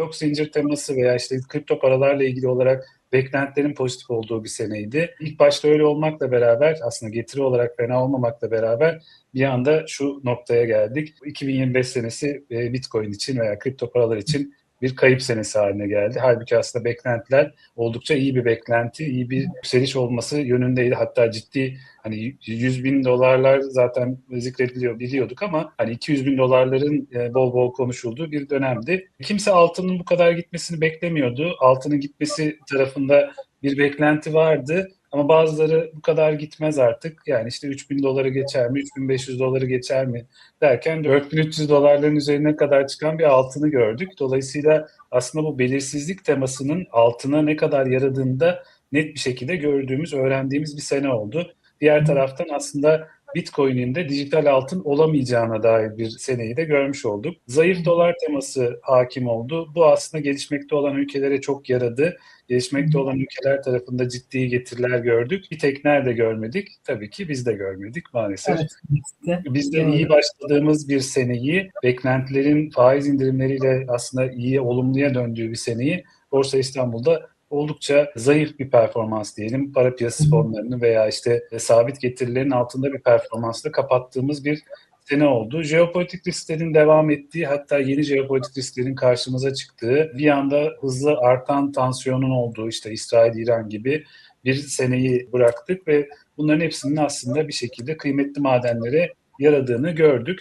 blok zincir teması veya işte kripto paralarla ilgili olarak beklentilerin pozitif olduğu bir seneydi. İlk başta öyle olmakla beraber aslında getiri olarak fena olmamakla beraber bir anda şu noktaya geldik. 2025 senesi e, Bitcoin için veya kripto paralar için bir kayıp senesi haline geldi. Halbuki aslında beklentiler oldukça iyi bir beklenti, iyi bir yükseliş olması yönündeydi. Hatta ciddi hani 100 bin dolarlar zaten zikrediliyor biliyorduk ama hani 200 bin dolarların e, bol bol konuşulduğu bir dönemdi. Kimse altının bu kadar gitmesini beklemiyordu. Altının gitmesi tarafında bir beklenti vardı. Ama bazıları bu kadar gitmez artık. Yani işte 3000 doları geçer mi, 3500 doları geçer mi derken 4300 dolarların üzerine kadar çıkan bir altını gördük. Dolayısıyla aslında bu belirsizlik temasının altına ne kadar yaradığını da net bir şekilde gördüğümüz, öğrendiğimiz bir sene oldu. Diğer taraftan aslında Bitcoin'in de dijital altın olamayacağına dair bir seneyi de görmüş olduk. Zayıf dolar teması hakim oldu. Bu aslında gelişmekte olan ülkelere çok yaradı. Gelişmekte olan ülkeler tarafında ciddi getiriler gördük. Bir tek nerede görmedik? Tabii ki biz de görmedik maalesef. Evet, işte. Biz de iyi başladığımız bir seneyi, beklentilerin faiz indirimleriyle aslında iyi, olumluya döndüğü bir seneyi Borsa İstanbul'da oldukça zayıf bir performans diyelim. Para piyasası fonlarını veya işte sabit getirilerin altında bir performansla kapattığımız bir sene oldu. Jeopolitik risklerin devam ettiği hatta yeni jeopolitik risklerin karşımıza çıktığı bir anda hızlı artan tansiyonun olduğu işte İsrail-İran gibi bir seneyi bıraktık ve bunların hepsinin aslında bir şekilde kıymetli madenlere yaradığını gördük.